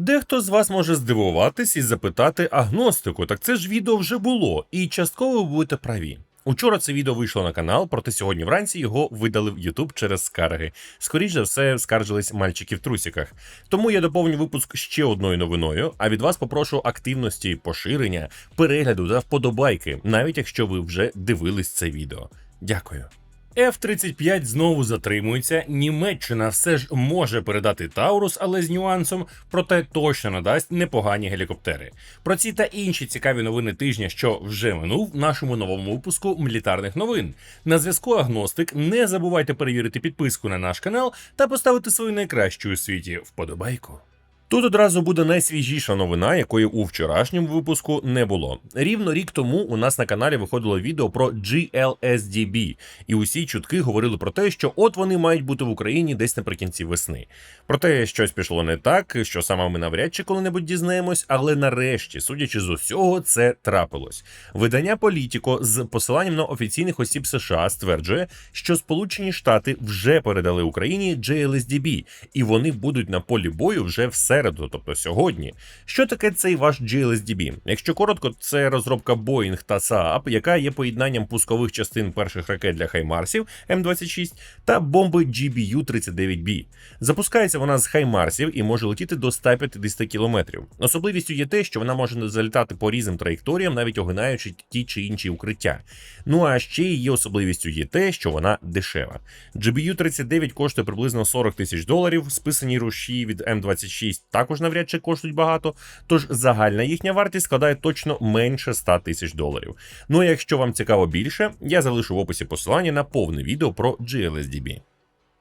Дехто з вас може здивуватись і запитати агностику, так це ж відео вже було, і частково ви будете праві. Учора це відео вийшло на канал, проте сьогодні вранці його видалив YouTube через скарги. Скоріше за все, скаржились мальчики в трусіках. Тому я доповню випуск ще одною новиною. А від вас попрошу активності, поширення, перегляду та вподобайки, навіть якщо ви вже дивились це відео. Дякую. F-35 знову затримується. Німеччина все ж може передати Таурус, але з нюансом, проте точно надасть непогані гелікоптери. Про ці та інші цікаві новини тижня, що вже минув в нашому новому випуску мілітарних новин. На зв'язку Агностик. Не забувайте перевірити підписку на наш канал та поставити свою найкращу у світі вподобайку. Тут одразу буде найсвіжіша новина, якої у вчорашньому випуску не було. Рівно рік тому у нас на каналі виходило відео про GLSDB, і усі чутки говорили про те, що от вони мають бути в Україні десь наприкінці весни. Проте щось пішло не так, що саме ми навряд чи коли-небудь дізнаємось, але нарешті, судячи з усього, це трапилось. Видання Політіко з посиланням на офіційних осіб США стверджує, що Сполучені Штати вже передали Україні GLSDB, і вони будуть на полі бою вже в середу, тобто сьогодні. Що таке цей ваш GLSDB? Якщо коротко, це розробка Boeing та Saab, яка є поєднанням пускових частин перших ракет для Хаймарсів М26 та бомби GBU-39B. Запускається вона з Хаймарсів і може летіти до 150 кілометрів. Особливістю є те, що вона може залітати по різним траєкторіям, навіть огинаючи ті чи інші укриття. Ну а ще її особливістю є те, що вона дешева. GBU-39 коштує приблизно 40 тисяч доларів, списані руші від М26 також навряд чи коштують багато, тож загальна їхня вартість складає точно менше 100 тисяч доларів. Ну а якщо вам цікаво більше, я залишу в описі посилання на повне відео про GLSDB.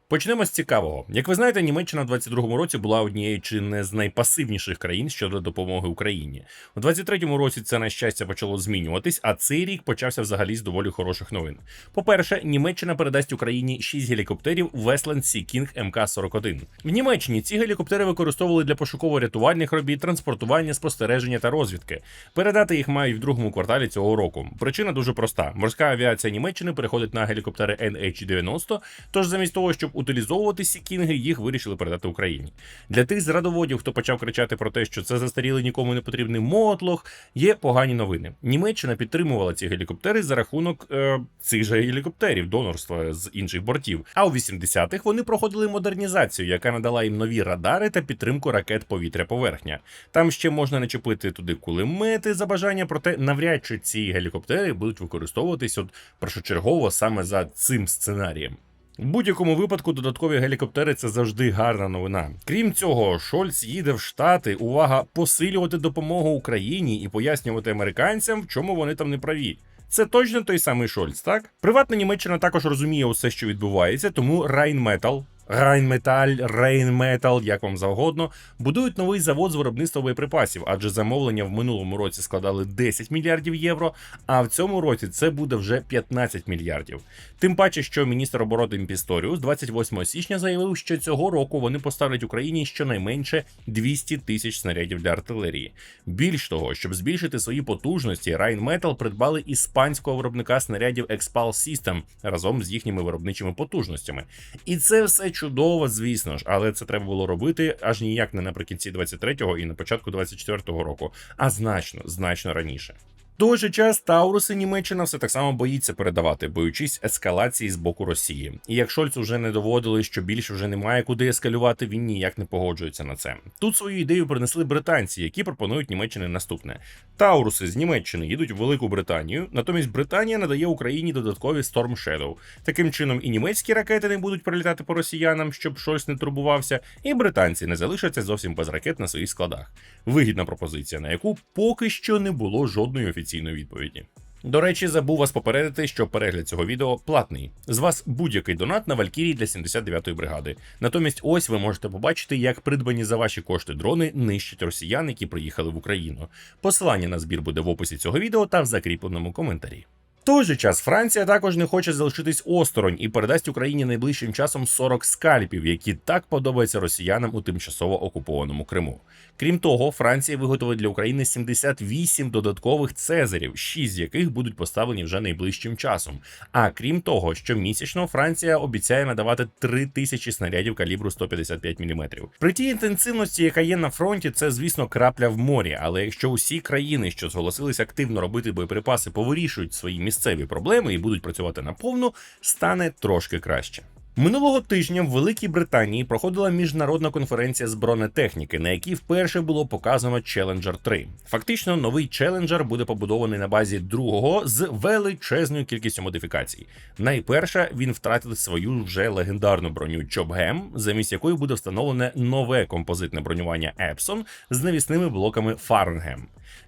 Почнемо з цікавого. Як ви знаєте, Німеччина в 22-му році була однією чи не з найпасивніших країн щодо допомоги Україні. У 23-му році це на щастя почало змінюватись, а цей рік почався взагалі з доволі хороших новин. По-перше, Німеччина передасть Україні 6 гелікоптерів Westland Sea King МК-41. В Німеччині ці гелікоптери використовували для пошуково-рятувальних робіт, транспортування, спостереження та розвідки. Передати їх мають в другому кварталі цього року. Причина дуже проста: морська авіація Німеччини переходить на гелікоптери NH-90, тож замість того, щоб утилізовувати ці кінги, їх вирішили передати Україні. Для тих зрадоводів, хто почав кричати про те, що це застарілий нікому не потрібний мотлох, є погані новини. Німеччина підтримувала ці гелікоптери за рахунок е, цих же гелікоптерів, донорства з інших бортів. А у 80-х вони проходили модернізацію, яка надала їм нові радари та підтримку ракет повітря-поверхня. Там ще можна начепити туди кулемети за бажання, проте навряд чи ці гелікоптери будуть використовуватись от першочергово саме за цим сценарієм. В будь-якому випадку додаткові гелікоптери це завжди гарна новина. Крім цього, Шольц їде в Штати. Увага посилювати допомогу Україні і пояснювати американцям, в чому вони там не праві. Це точно той самий Шольц, так? Приватна Німеччина також розуміє усе, що відбувається, тому Rheinmetall Райнметаль, Рейнметал, як вам завгодно, будують новий завод з виробництва боєприпасів, адже замовлення в минулому році складали 10 мільярдів євро, а в цьому році це буде вже 15 мільярдів. Тим паче, що міністр оборони Пісторіус 28 січня заявив, що цього року вони поставлять Україні щонайменше 200 тисяч снарядів для артилерії. Більш того, щоб збільшити свої потужності, Райнметал придбали іспанського виробника снарядів Expal System разом з їхніми виробничими потужностями. І це все чудово, звісно ж, але це треба було робити аж ніяк не наприкінці 23-го і на початку 24-го року, а значно, значно раніше. Той же час Тауруси Німеччина все так само боїться передавати, боючись ескалації з боку Росії. І як Шольц уже не доводили, що більше вже немає куди ескалювати, він ніяк не погоджується на це. Тут свою ідею принесли британці, які пропонують Німеччині наступне: Тауруси з Німеччини їдуть в Велику Британію, натомість Британія надає Україні додаткові Storm Shadow. Таким чином і німецькі ракети не будуть прилітати по росіянам, щоб щось не турбувався, і британці не залишаться зовсім без ракет на своїх складах. Вигідна пропозиція, на яку поки що не було жодної офіційної офіційної відповіді. До речі, забув вас попередити, що перегляд цього відео платний. З вас будь-який донат на Валькірії для 79-ї бригади. Натомість, ось ви можете побачити, як придбані за ваші кошти дрони нищать росіян, які приїхали в Україну. Посилання на збір буде в описі цього відео та в закріпленому коментарі. Той же час Франція також не хоче залишитись осторонь і передасть Україні найближчим часом 40 скальпів, які так подобаються росіянам у тимчасово окупованому Криму. Крім того, Франція виготовить для України 78 додаткових цезарів, 6 з яких будуть поставлені вже найближчим часом. А крім того, щомісячно Франція обіцяє надавати 3 тисячі снарядів калібру 155 мм. При тій інтенсивності, яка є на фронті, це звісно крапля в морі. Але якщо усі країни, що зголосились активно робити боєприпаси, повирішують свої місцеві проблеми і будуть працювати наповну, стане трошки краще. Минулого тижня в Великій Британії проходила міжнародна конференція з бронетехніки, на якій вперше було показано Challenger 3. Фактично, новий Challenger буде побудований на базі другого з величезною кількістю модифікацій. Найперше він втратив свою вже легендарну броню Chopgam, замість якої буде встановлене нове композитне бронювання Epson з навісними блоками Farnham.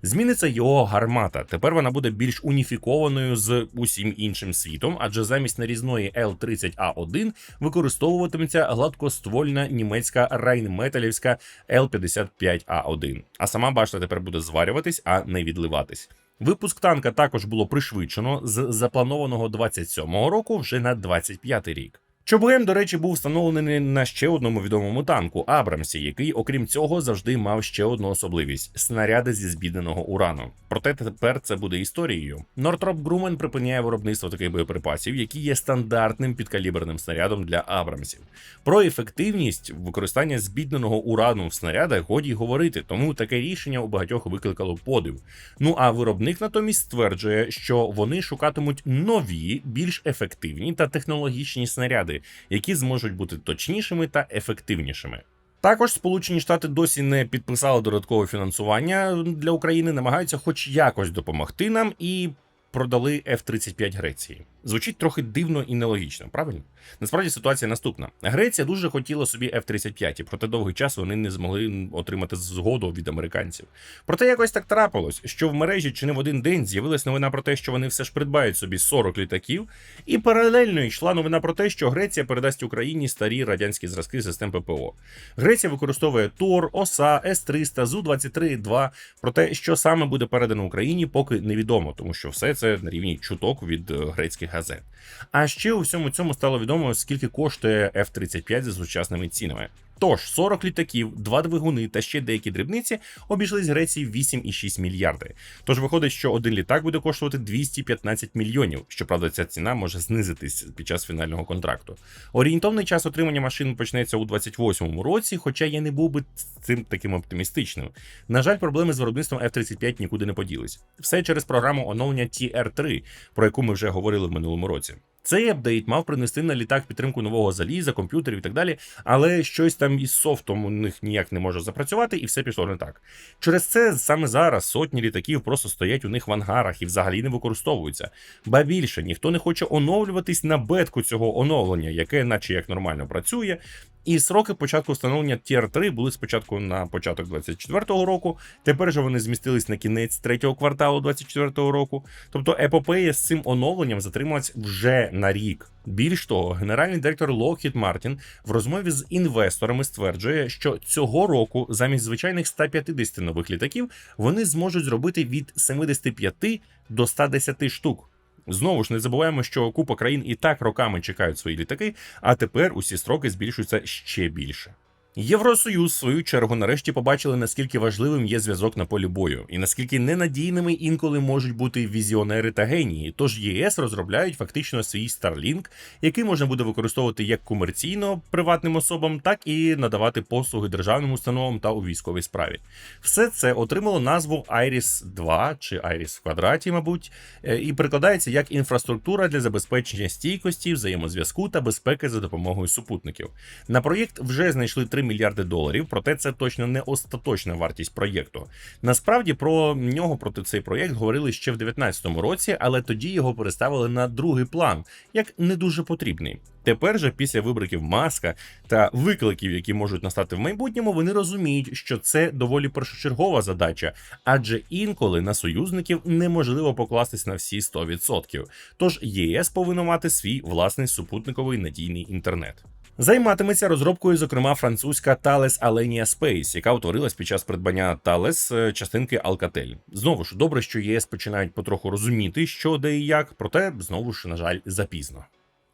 Зміниться його гармата. Тепер вона буде більш уніфікованою з усім іншим світом, адже замість нарізної Л-30А1 використовуватиметься гладкоствольна німецька райнметалівська Л-55А1. А сама башта тепер буде зварюватись, а не відливатись. Випуск танка також було пришвидшено з запланованого 27-го року вже на 25-й рік. Чобгем, до речі, був встановлений на ще одному відомому танку Абрамсі, який, окрім цього, завжди мав ще одну особливість снаряди зі збідненого урану. Проте тепер це буде історією. Нортроп Грумен припиняє виробництво таких боєприпасів, які є стандартним підкаліберним снарядом для Абрамсів. Про ефективність використання збідненого урану в снарядах годі говорити, тому таке рішення у багатьох викликало подив. Ну а виробник натомість стверджує, що вони шукатимуть нові, більш ефективні та технологічні снаряди які зможуть бути точнішими та ефективнішими. Також Сполучені Штати досі не підписали додаткове фінансування для України, намагаються, хоч якось допомогти нам і продали F-35 Греції. Звучить трохи дивно і нелогічно, правильно? Насправді ситуація наступна: Греція дуже хотіла собі F-35, і проте довгий час вони не змогли отримати згоду від американців. Проте якось так трапилось, що в мережі чи не в один день з'явилась новина про те, що вони все ж придбають собі 40 літаків, і паралельно йшла новина про те, що Греція передасть Україні старі радянські зразки систем ППО. Греція використовує ТОР, ОСА, С-300, Зу-23-2. Проте, що саме буде передано Україні, поки невідомо, тому що все це на рівні чуток від грецьких газет. А ще у всьому цьому стало відомо, скільки коштує F-35 за сучасними цінами. Тож 40 літаків, два двигуни та ще деякі дрібниці обійшлись Греції 8,6 мільярди. Тож виходить, що один літак буде коштувати 215 мільйонів. Щоправда, ця ціна може знизитись під час фінального контракту. Орієнтовний час отримання машин почнеться у 28-му році, хоча я не був би цим таким оптимістичним. На жаль, проблеми з виробництвом F-35 нікуди не поділись. Все через програму оновлення TR3, про яку ми вже говорили в минулому році. Цей апдейт мав принести на літак підтримку нового заліза, комп'ютерів і так далі, але щось там із софтом у них ніяк не може запрацювати, і все пішло не так. Через це саме зараз сотні літаків просто стоять у них в ангарах і взагалі не використовуються. Ба більше ніхто не хоче оновлюватись на бетку цього оновлення, яке, наче як нормально працює. І сроки початку встановлення Tier 3 були спочатку на початок 24-го року. Тепер же вони змістились на кінець третього кварталу 24-го року. Тобто епопея з цим оновленням затрималась вже на рік. Більш того, генеральний директор Lockheed Martin в розмові з інвесторами стверджує, що цього року замість звичайних 150 нових літаків вони зможуть зробити від 75 до 110 штук. Знову ж не забуваємо, що купа країн і так роками чекають свої літаки, а тепер усі строки збільшуються ще більше. Євросоюз в свою чергу нарешті побачили, наскільки важливим є зв'язок на полі бою, і наскільки ненадійними інколи можуть бути візіонери та генії. Тож ЄС розробляють фактично свій Starlink, який можна буде використовувати як комерційно приватним особам, так і надавати послуги державним установам та у військовій справі. Все це отримало назву Iris 2 чи Iris в квадраті, мабуть, е, і прикладається як інфраструктура для забезпечення стійкості, взаємозв'язку та безпеки за допомогою супутників. На проєкт вже знайшли три. 3 мільярди доларів, проте це точно не остаточна вартість проєкту. Насправді про нього проти цей проєкт говорили ще в 2019 році, але тоді його переставили на другий план, як не дуже потрібний. Тепер же, після вибриків маска та викликів, які можуть настати в майбутньому, вони розуміють, що це доволі першочергова задача, адже інколи на союзників неможливо покластись на всі 100%. Тож ЄС повинен мати свій власний супутниковий надійний інтернет. Займатиметься розробкою, зокрема, французька Thales Alenia Space, яка утворилась під час придбання Thales е, частинки Alcatel. Знову ж добре, що ЄС починають потроху розуміти, що де і як, проте знову ж, на жаль, запізно.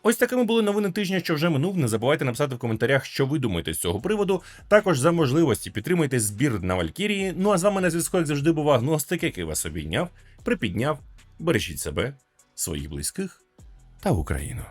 Ось такими були новини тижня, що вже минув. Не забувайте написати в коментарях, що ви думаєте з цього приводу. Також за можливості підтримуйте збір на Валькірії. Ну а з вами на зв'язку, як завжди, був агностик, який вас обійняв, припідняв. Бережіть себе, своїх близьких та Україну.